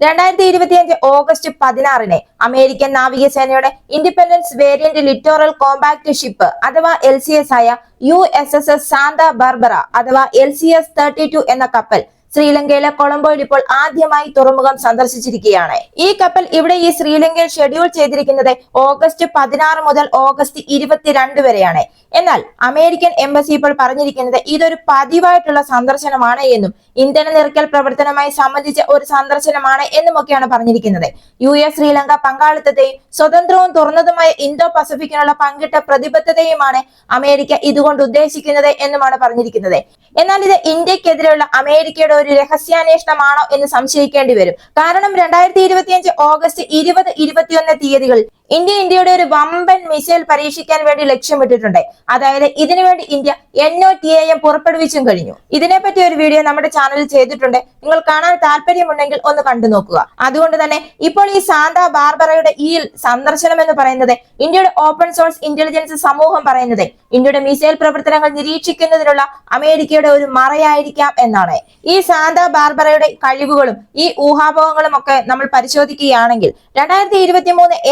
രണ്ടായിരത്തി ഇരുപത്തിയഞ്ച് ഓഗസ്റ്റ് പതിനാറിന് അമേരിക്കൻ നാവികസേനയുടെ independence variant littoral compact ship അഥവാ എൽ സി എസ് ആയ U S S S Santa Barbara അഥവാ L C S thirty two എന്ന കപ്പൽ ശ്രീലങ്കയിലെ കൊളംബോയിൽ ഇപ്പോൾ ആദ്യമായി തുറമുഖം സന്ദർശിച്ചിരിക്കുകയാണ്. ഈ കപ്പൽ ഇവിടെ ഈ ശ്രീലങ്കയിൽ ഷെഡ്യൂൾ ചെയ്തിരിക്കുന്നത് ഓഗസ്റ്റ് പതിനാറ് മുതൽ ഓഗസ്റ്റ് ഇരുപത്തിരണ്ട് വരെയാണ്. എന്നാൽ അമേരിക്കൻ എംബസി ഇപ്പോൾ പറഞ്ഞിരിക്കുന്നത് ഇതൊരു പതിവായിട്ടുള്ള സന്ദർശനമാണ് എന്നും ഇന്ധന നിറയ്ക്കൽ പ്രവർത്തനവുമായി സംബന്ധിച്ച ഒരു സന്ദർശനമാണ് എന്നുമൊക്കെയാണ് പറഞ്ഞിരിക്കുന്നത്. യു എസ് ശ്രീലങ്ക പങ്കാളിത്തത്തെയും സ്വതന്ത്രവും തുറന്നതുമായ ഇന്തോ പസഫിക്കിനുള്ള പങ്കിട്ട പ്രതിബദ്ധതയുമാണ് അമേരിക്ക ഇതുകൊണ്ട് ഉദ്ദേശിക്കുന്നത് എന്നുമാണ് പറഞ്ഞിരിക്കുന്നത്. എന്നാൽ ഇത് ഇന്ത്യക്കെതിരെയുള്ള അമേരിക്കയുടെ ഒരു രഹസ്യാന്വേഷണമാണോ എന്ന് സംശയിക്കേണ്ടി വരും. കാരണം രണ്ടായിരത്തി ഇരുപത്തിയഞ്ച് ഓഗസ്റ്റ് ഇരുപത് ഇരുപത്തിയൊന്ന് തീയതികളിൽ ഇന്ത്യ ഇന്ത്യയുടെ ഒരു വമ്പൻ മിസൈൽ പരീക്ഷിക്കാൻ വേണ്ടി ലക്ഷ്യം ലക്ഷ്യമിട്ടിട്ടുണ്ട് അതായത് ഇതിനുവേണ്ടി India N O T M പുറപ്പെടുവിച്ചും കഴിഞ്ഞു. ഇതിനെപ്പറ്റി ഒരു വീഡിയോ നമ്മുടെ ചാനലിൽ ചെയ്തിട്ടുണ്ട്. നിങ്ങൾ കാണാൻ താല്പര്യമുണ്ടെങ്കിൽ ഒന്ന് കണ്ടു നോക്കുക. അതുകൊണ്ട് തന്നെ ഇപ്പോൾ ഈ സാന്ത ബാർബറയുടെ ഈ സന്ദർശനം എന്ന് പറയുന്നത് ഇന്ത്യയുടെ ഓപ്പൺ സോഴ്സ് ഇന്റലിജൻസ് സമൂഹം പറയുന്നത്. ഇന്ത്യയുടെ മിസൈൽ പ്രവർത്തനങ്ങൾ നിരീക്ഷിക്കുന്നതിനുള്ള അമേരിക്കയുടെ ഒരു മറയായിരിക്കാം എന്നാണ്. ഈ സാന്ത ബാർബറയുടെ കഴിവുകളും ഈ ഊഹാപോഹങ്ങളും ഒക്കെ നമ്മൾ പരിശോധിക്കുകയാണെങ്കിൽ രണ്ടായിരത്തി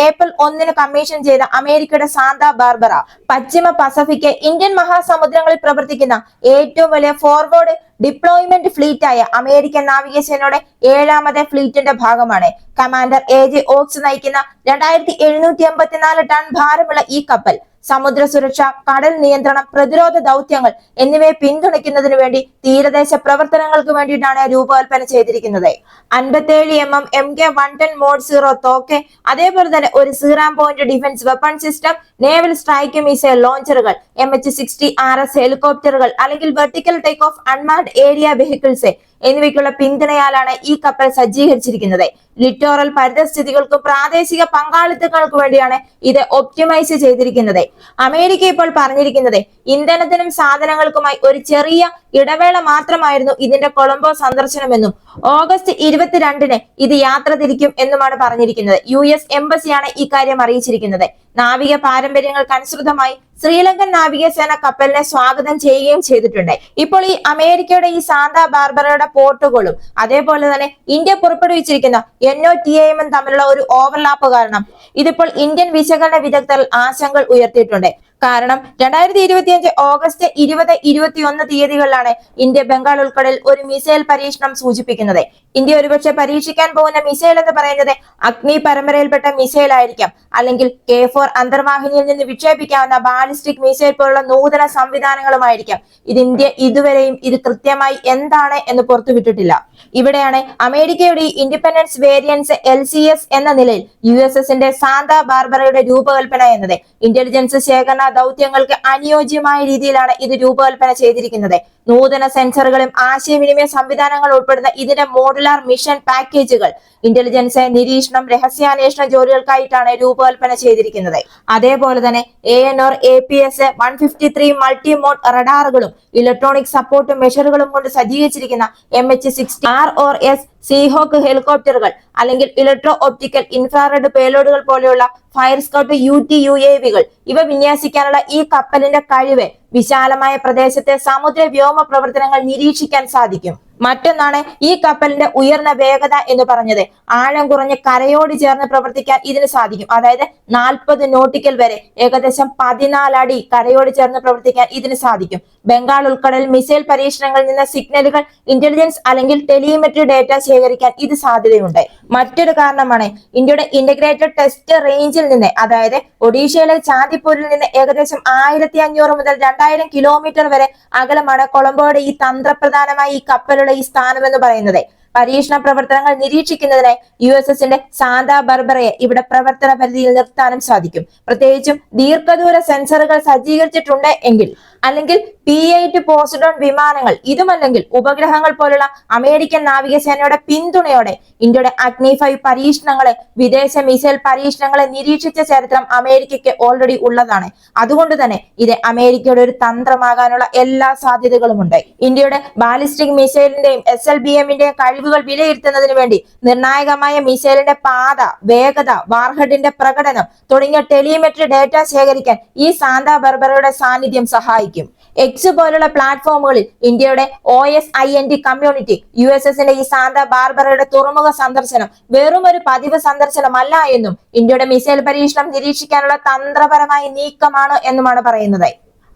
ഏപ്രിൽ ഒന്നിന് കമ്മീഷൻ ചെയ്ത അമേരിക്കയുടെ സാന്ത ബാർബറ പശ്ചിമ പസഫിക് ഇന്ത്യൻ മഹാസമുദ്രങ്ങളിൽ പ്രവർത്തിക്കുന്ന ഏറ്റവും വലിയ ഫോർവേഡ് ഡിപ്ലോയ്മെന്റ് ഫ്ലീറ്റ് ആയ അമേരിക്കൻ നാവികസേനയുടെ ഏഴാമത്തെ ഫ്ലീറ്റിന്റെ ഭാഗമാണ്. കമാൻഡർ എ ജെ ഓക്സ് നയിക്കുന്ന രണ്ടായിരത്തി എഴുന്നൂറ്റി എൺപത്തിനാല് ടൺ ഭാരമുള്ള ഈ കപ്പൽ സമുദ്ര സുരക്ഷ കടൽ നിയന്ത്രണം പ്രതിരോധ ദൗത്യങ്ങൾ എന്നിവയെ പിന്തുണയ്ക്കുന്നതിന് വേണ്ടി തീരദേശ പ്രവർത്തനങ്ങൾക്ക് വേണ്ടിയിട്ടാണ് രൂപകൽപ്പന ചെയ്തിരിക്കുന്നത്. അൻപത്തേഴ് M M M K one ten mod zero തോക്കെ അതേപോലെ തന്നെ ഒരു SeaRAM point defence weapon system naval strike missile ലോഞ്ചറുകൾ M H sixty R S ഹെലികോപ്റ്ററുകൾ അല്ലെങ്കിൽ vertical take off unmanned area vehicles എന്നിവയ്ക്കുള്ള പിന്തുണയാലാണ് ഈ കപ്പൽ സജ്ജീകരിച്ചിരിക്കുന്നത്. ലിറ്റോറൽ പരിതസ്ഥിതികൾക്കും പ്രാദേശിക പങ്കാളിത്തങ്ങൾക്കും വേണ്ടിയാണ് ഇത് ഒപ്റ്റിമൈസ് ചെയ്തിരിക്കുന്നത്. അമേരിക്ക ഇപ്പോൾ പറഞ്ഞിരിക്കുന്നത് ഇന്ധനത്തിനും സാധനങ്ങൾക്കുമായി ഒരു ചെറിയ ഇടവേള മാത്രമായിരുന്നു ഇതിന്റെ കൊളംബോ സന്ദർശനമെന്നും ഓഗസ്റ്റ് ഇരുപത്തിരണ്ടിന് ഇത് യാത്ര തിരിക്കും എന്നുമാണ് പറഞ്ഞിരിക്കുന്നത്. യു എസ് എംബസിയാണ് ഇക്കാര്യം അറിയിച്ചിരിക്കുന്നത്. നാവിക പാരമ്പര്യങ്ങൾക്ക് അനുസൃതമായി ശ്രീലങ്കൻ നാവികസേന കപ്പലിനെ സ്വാഗതം ചെയ്യുകയും ചെയ്തിട്ടുണ്ട്. ഇപ്പോൾ ഈ അമേരിക്കയുടെ ഈ സാന്താ ബാർബറയുടെ പോർട്ടുകളും അതേപോലെ തന്നെ ഇന്ത്യ പുറപ്പെടുവിച്ചിരിക്കുന്ന എൻ ഒ ടി എമ്മും തമ്മിലുള്ള ഒരു ഓവർലാപ്പ് കാരണം ഇതിപ്പോൾ ഇന്ത്യൻ വിശകലന വിദഗ്ധർ ആശങ്കകൾ ഉയർത്തിയിട്ടുണ്ട്. കാരണം രണ്ടായിരത്തി ഇരുപത്തിയഞ്ച് ഓഗസ്റ്റ് ഇരുപത് ഇരുപത്തിയൊന്ന് തീയതികളിലാണ് ഇന്ത്യ ബംഗാൾ ഉൾക്കടലിൽ ഒരു മിസൈൽ പരീക്ഷണം സൂചിപ്പിക്കുന്നത്. ഇന്ത്യ ഒരുപക്ഷെ പരീക്ഷിക്കാൻ പോകുന്ന മിസൈൽ എന്ന് പറയുന്നത് അഗ്നി പരമ്പരയിൽപ്പെട്ട മിസൈൽ ആയിരിക്കാം. അല്ലെങ്കിൽ കെ ഫോർ അന്തർവാഹിനിയിൽ നിന്ന് വിക്ഷേപിക്കാവുന്ന ബാലിസ്റ്റിക് മിസൈൽ പോലുള്ള നൂതന സംവിധാനങ്ങളുമായിരിക്കാം. ഇത് ഇന്ത്യ ഇതുവരെയും ഇത് കൃത്യമായി എന്താണ് എന്ന് പുറത്തുവിട്ടിട്ടില്ല. ഇവിടെയാണ് അമേരിക്കയുടെ independence variance L C S എന്ന നിലയിൽ യു എസ് എസിന്റെ സാന്ത ബാർബറയുടെ രൂപകൽപ്പന എന്നത്. ഇന്റലിജൻസ് ശേഖരണ ദൗത്യങ്ങൾക്ക് അനുയോജ്യമായ രീതിയിലാണ് ഇത് രൂപകൽപ്പന ചെയ്തിരിക്കുന്നത്. നൂതന സെൻസറുകളും ആശയവിനിമയ സംവിധാനങ്ങളും ഉൾപ്പെടുന്ന ഇതിന്റെ മോഡുലാർ മിഷൻ പാക്കേജുകൾ. ഇന്റലിജൻസ് നിരീക്ഷണം രഹസ്യാന്വേഷണ ജോലികൾക്കായിട്ടാണ് രൂപകൽപ്പന ചെയ്തിരിക്കുന്നത്. അതേപോലെ തന്നെ A N or A P S one fifty three multi mode റഡാറുകളും electronic support മെഷറുകളും കൊണ്ട് സജ്ജീകരിച്ചിരിക്കുന്ന M H sixty R or S Seahawk ഹെലികോപ്റ്ററുകൾ അല്ലെങ്കിൽ ഇലക്ട്രോ ഓപ്റ്റിക്കൽ ഇൻഫ്രാറെഡ് പേലോഡുകൾ പോലെയുള്ള Fire Scout U T U A വികൾ ഇവ വിന്യാസിക്കാനുള്ള ഈ കപ്പലിന്റെ കഴിവ് വിശാലമായ പ്രദേശത്തെ സമുദ്ര വ്യോമ പ്രവർത്തനങ്ങൾ നിരീക്ഷിക്കാൻ സാധിക്കും. മറ്റൊന്നാണ് ഈ കപ്പലിന്റെ ഉയർന്ന വേഗത എന്ന് പറഞ്ഞത്. ആഴം കുറഞ്ഞ് കരയോട് ചേർന്ന് പ്രവർത്തിക്കാൻ ഇതിന് സാധിക്കും. അതായത് നാൽപ്പത് നോട്ടിക്കൽ വരെ ഏകദേശം പതിനാലടി കരയോട് ചേർന്ന് പ്രവർത്തിക്കാൻ ഇതിന് സാധിക്കും. ബംഗാൾ ഉൾക്കടൽ മിസൈൽ പരീക്ഷണങ്ങളിൽ നിന്ന് സിഗ്നലുകൾ ഇന്റലിജൻസ് അല്ലെങ്കിൽ ടെലിമെട്രി ഡേറ്റ ശേഖരിക്കാൻ ഇത് സാധ്യതയുണ്ട്. മറ്റൊരു കാരണമാണ് ഇന്ത്യയുടെ ഇന്റഗ്രേറ്റഡ് ടെസ്റ്റ് റേഞ്ചിൽ നിന്ന് അതായത് ഒഡീഷയിലെ ചാന്ദിപ്പൂരിൽ നിന്ന് ഏകദേശം ആയിരത്തി അഞ്ഞൂറ് മുതൽ രണ്ടായിരം കിലോമീറ്റർ വരെ അകലമാണ് കൊളംബോയുടെ ഈ തന്ത്രപ്രധാനമായ ഈ കപ്പലുള്ള ഈ സ്ഥാനം എന്ന് പറയുന്നത്. പരീക്ഷണ പ്രവർത്തനങ്ങൾ നിരീക്ഷിക്കുന്നതിനായി യു എസ് എസിന്റെ സാന്താ ബർബറയെ ഇവിടെ പ്രവർത്തന പരിധിയിൽ നിർത്താനും സാധിക്കും. പ്രത്യേകിച്ചും ദീർഘദൂര സെൻസറുകൾ സജ്ജീകരിച്ചിട്ടുണ്ട് എങ്കിൽ അല്ലെങ്കിൽ പി എയ്റ്റ് പോസിഡോൺ വിമാനങ്ങൾ ഇതുമല്ലെങ്കിൽ ഉപഗ്രഹങ്ങൾ പോലുള്ള അമേരിക്കൻ നാവികസേനയുടെ പിന്തുണയോടെ ഇന്ത്യയുടെ അഗ്നി ഫൈവ് പരീക്ഷണങ്ങളെ വിദേശ മിസൈൽ പരീക്ഷണങ്ങളെ നിരീക്ഷിച്ച ചരിത്രം അമേരിക്കയ്ക്ക് ഓൾറെഡി ഉള്ളതാണ്. അതുകൊണ്ട് തന്നെ ഇത് അമേരിക്കയുടെ ഒരു തന്ത്രമാകാനുള്ള എല്ലാ സാധ്യതകളുമുണ്ട്. ഇന്ത്യയുടെ ബാലിസ്റ്റിക് മിസൈലിന്റെയും എസ് എൽ ബി എമ്മിന്റെയും കഴിവുകൾ വിലയിരുത്തുന്നതിന് വേണ്ടി നിർണായകമായ മിസൈലിന്റെ പാത വേഗത വാർഹഡിന്റെ പ്രകടനം തുടങ്ങിയ ടെലിമെട്രി ഡാറ്റ ശേഖരിക്കാൻ ഈ സാന്താ ബർബറയുടെ സാന്നിധ്യം സഹായിക്കും. എക്സ് പോലുള്ള പ്ലാറ്റ്ഫോമുകളിൽ ഇന്ത്യയുടെ O S I N D community U S എസിന്റെ ഈ സാന്ത ബാർബറയുടെ തുറമുഖ സന്ദർശനം വെറും ഒരു പതിവ് സന്ദർശനമല്ല എന്നും ഇന്ത്യയുടെ മിസൈൽ പരീക്ഷണം നിരീക്ഷിക്കാനുള്ള തന്ത്രപരമായ നീക്കമാണ് എന്നുമാണ് പറയുന്നത്.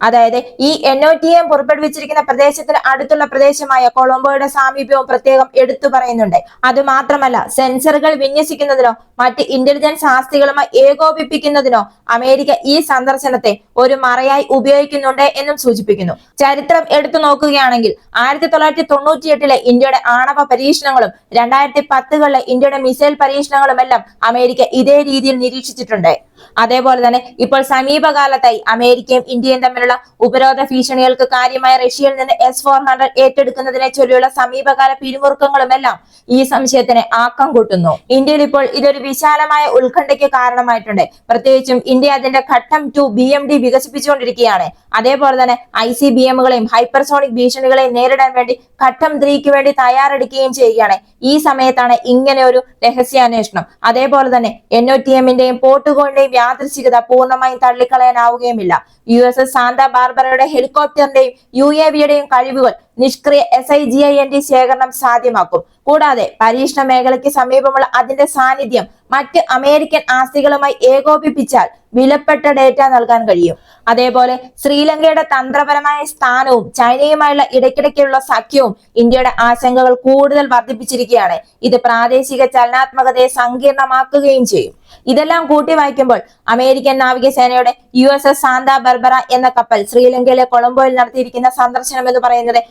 അതായത് ഈ എൻ ഒ ടി എം പുറപ്പെടുവിച്ചിരിക്കുന്ന പ്രദേശത്തിന് അടുത്തുള്ള പ്രദേശമായ കൊളംബോയുടെ സാമീപ്യവും പ്രത്യേകം എടുത്തു പറയുന്നുണ്ട്. അത് മാത്രമല്ല സെൻസറുകൾ വിന്യസിക്കുന്നതിനോ മറ്റ് ഇന്റലിജൻസ് ആസ്തികളുമായി ഏകോപിപ്പിക്കുന്നതിനോ അമേരിക്ക ഈ സന്ദർശനത്തെ ഒരു മറയായി ഉപയോഗിക്കുന്നുണ്ട് എന്നും സൂചിപ്പിക്കുന്നു. ചരിത്രം എടുത്തു നോക്കുകയാണെങ്കിൽ ആയിരത്തി തൊള്ളായിരത്തി തൊണ്ണൂറ്റി എട്ടിലെ ഇന്ത്യയുടെ ആണവ പരീക്ഷണങ്ങളും രണ്ടായിരത്തി പത്തുകളിലെ ഇന്ത്യയുടെ മിസൈൽ പരീക്ഷണങ്ങളും എല്ലാം അമേരിക്ക ഇതേ രീതിയിൽ നിരീക്ഷിച്ചിട്ടുണ്ട്. അതേപോലെ തന്നെ ഇപ്പോൾ സമീപകാലത്തായി അമേരിക്കയും ഇന്ത്യയും തമ്മിലുള്ള ഉപരോധ ഭീഷണികൾക്ക് കാര്യമായ റഷ്യയിൽ നിന്ന് എസ് ഫോർ ഹൺഡ്രഡ് ഏറ്റെടുക്കുന്നതിനെ ചൊല്ലിയുള്ള സമീപകാല പിരിമുറുക്കങ്ങളുമെല്ലാം ഈ സംശയത്തിന് ആക്കം കൂട്ടുന്നു. ഇന്ത്യയിൽ ഇപ്പോൾ ഇതൊരു വിശാലമായ ഉത്കണ്ഠയ്ക്ക് കാരണമായിട്ടുണ്ട്. പ്രത്യേകിച്ചും ഇന്ത്യ അതിന്റെ ഘട്ടം ടു ബി എം ഡി വികസിപ്പിച്ചുകൊണ്ടിരിക്കുകയാണ്. അതേപോലെ തന്നെ ഐ സി ബി എമ്മുകളെയും ഹൈപ്പർസോണിക് ഭീഷണികളെയും നേരിടാൻ വേണ്ടി ഘട്ടം ത്രീക്ക് വേണ്ടി തയ്യാറെടുക്കുകയും ചെയ്യുകയാണ്. ഈ സമയത്താണ് ഇങ്ങനെ ഒരു രഹസ്യാന്വേഷണം. അതേപോലെ തന്നെ എൻ ഒ ടി എമ്മിന്റെയും പോർട്ടുഗോളിന്റെയും യാദൃശികത പൂർണമായും തള്ളിക്കളയാനാവുകയുമില്ല. യു എസ് എസ് സാന്ത ബാർബറയുടെ ഹെലികോപ്റ്ററിന്റെയും യു എ വിയുടെയും കഴിവുകൾ നിഷ്ക്രിയ S I G I N D ശേഖരണം സാധ്യമാക്കും. കൂടാതെ പരീക്ഷണ മേഖലയ്ക്ക് സമീപമുള്ള അതിന്റെ സാന്നിധ്യം മറ്റ് അമേരിക്കൻ ആസ്തികളുമായി ഏകോപിപ്പിച്ചാൽ വിലപ്പെട്ട ഡേറ്റ നൽകാൻ കഴിയും. അതേപോലെ ശ്രീലങ്കയുടെ തന്ത്രപരമായ സ്ഥാനവും ചൈനയുമായുള്ള ഇടയ്ക്കിടയ്ക്കുള്ള സഖ്യവും ഇന്ത്യയുടെ ആശങ്കകൾ കൂടുതൽ വർദ്ധിപ്പിച്ചിരിക്കുകയാണ്. ഇത് പ്രാദേശിക ചലനാത്മകതയെ സങ്കീർണമാക്കുകയും ചെയ്യും. ഇതെല്ലാം കൂട്ടി വായിക്കുമ്പോൾ അമേരിക്കൻ നാവികസേനയുടെ U S S Santa Barbara എന്ന കപ്പൽ ശ്രീലങ്കയിലെ കൊളംബോയിൽ നടത്തിയിരിക്കുന്ന സന്ദർശനം എന്ന് പറയുന്നത്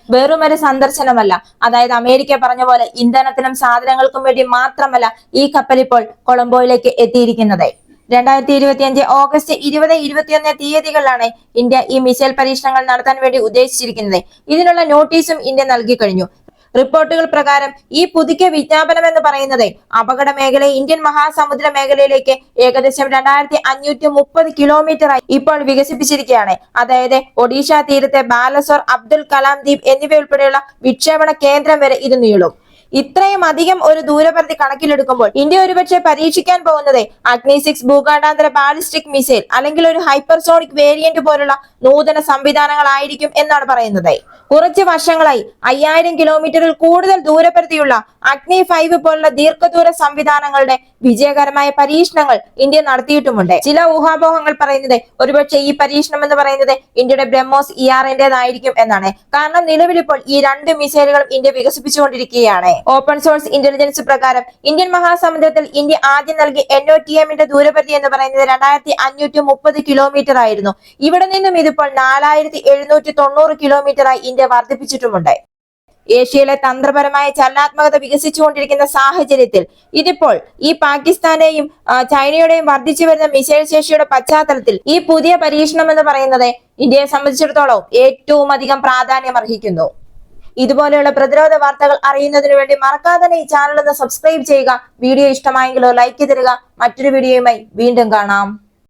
ഒരു സന്ദർശനമല്ല. അതായത് അമേരിക്ക പറഞ്ഞ പോലെ ഇന്ധനത്തിനും സാധനങ്ങൾക്കും വേണ്ടി മാത്രമല്ല ഈ കപ്പൽ ഇപ്പോൾ കൊളംബോയിലേക്ക് എത്തിയിരിക്കുന്നത്. രണ്ടായിരത്തി ഇരുപത്തിയഞ്ച് ഓഗസ്റ്റ് ഇരുപത് ഇരുപത്തിയൊന്ന് തീയതികളിലാണ് ഇന്ത്യ ഈ മിസൈൽ പരീക്ഷണങ്ങൾ നടത്താൻ വേണ്ടി ഉദ്ദേശിച്ചിരിക്കുന്നത്. ഇതിനുള്ള നോട്ടീസും ഇന്ത്യ നൽകി കഴിഞ്ഞു. റിപ്പോർട്ടുകൾ പ്രകാരം ഈ പുതുക്കിയ വിജ്ഞാപനം എന്ന് പറയുന്നത് അപകട മേഖല ഇന്ത്യൻ മഹാസമുദ്ര മേഖലയിലേക്ക് ഏകദേശം രണ്ടായിരത്തി അഞ്ഞൂറ്റി മുപ്പത് കിലോമീറ്ററായി ഇപ്പോൾ വികസിപ്പിച്ചിരിക്കുകയാണ്. അതായത് ഒഡീഷ തീരത്തെ ബാലസോർ അബ്ദുൽ കലാം ദ്വീപ് എന്നിവയുൾപ്പെടെയുള്ള വിക്ഷേപണ കേന്ദ്രം വരെ ഇത് നീളും. ഇത്രയും അധികം ഒരു ദൂരപരിധി കണക്കിലെടുക്കുമ്പോൾ ഇന്ത്യ ഒരുപക്ഷെ പരീക്ഷിക്കാൻ പോകുന്നത് അഗ്നി സിക്സ് ഭൂഖണ്ഡാന്തര ബാലിസ്റ്റിക് മിസൈൽ അല്ലെങ്കിൽ ഒരു ഹൈപ്പർസോണിക് വേരിയന്റ് പോലുള്ള നൂതന സംവിധാനങ്ങളായിരിക്കും എന്നാണ് പറയുന്നത്. കുറച്ച് വർഷങ്ങളായി അയ്യായിരം കിലോമീറ്ററിൽ കൂടുതൽ ദൂരപരിധിയുള്ള അഗ്നി ഫൈവ് പോലുള്ള ദീർഘദൂര സംവിധാനങ്ങളുടെ വിജയകരമായ പരീക്ഷണങ്ങൾ ഇന്ത്യ നടത്തിയിട്ടുമുണ്ട്. ചില ഊഹാപോഹങ്ങൾ പറയുന്നത് ഒരുപക്ഷെ ഈ പരീക്ഷണം എന്ന് പറയുന്നത് ഇന്ത്യയുടെ ബ്രഹ്മോസ് ഇ ആറിന്റേതായിരിക്കും എന്നാണ്. കാരണം നിലവിലിപ്പോൾ ഈ രണ്ട് മിസൈലുകളും ഇന്ത്യ വികസിപ്പിച്ചുകൊണ്ടിരിക്കുകയാണ്. ഓപ്പൺ സോഴ്സ് ഇന്റലിജൻസ് പ്രകാരം ഇന്ത്യൻ മഹാസമുദ്രത്തിൽ ഇന്ത്യ ആദ്യം നൽകിയ എൻ ഒ ടി എമ്മിന്റെ ദൂരപരിധി എന്ന് പറയുന്നത് രണ്ടായിരത്തി അഞ്ഞൂറ്റി മുപ്പത് കിലോമീറ്റർ ആയിരുന്നു. ഇവിടെ നിന്നും ഇതിപ്പോൾ നാലായിരത്തി എഴുന്നൂറ്റി തൊണ്ണൂറ് കിലോമീറ്ററായി ഇന്ത്യ വർദ്ധിപ്പിച്ചിട്ടുമുണ്ട്. ഏഷ്യയിലെ തന്ത്രപരമായ ചലനാത്മകത വികസിച്ചുകൊണ്ടിരിക്കുന്ന സാഹചര്യത്തിൽ ഇതിപ്പോൾ ഈ പാകിസ്ഥാനെയും ചൈനയുടെയും വർദ്ധിച്ചു വരുന്ന മിസൈൽ ശേഷിയുടെ പശ്ചാത്തലത്തിൽ ഈ പുതിയ പരീക്ഷണം എന്ന് പറയുന്നത് ഇന്ത്യയെ സംബന്ധിച്ചിടത്തോളം ഏറ്റവും അധികം പ്രാധാന്യം അർഹിക്കുന്നു ഇതുപോലെയുള്ള പ്രതിരോധ വാർത്തകൾ അറിയുന്നതിന് വേണ്ടി മറക്കാതെ ഈ ചാനൽ ഒന്ന് സബ്സ്ക്രൈബ് ചെയ്യുക. വീഡിയോ ഇഷ്ടമായെങ്കിലോ ലൈക്ക് തരിക മറ്റൊരു വീഡിയോയുമായി വീണ്ടും കാണാം.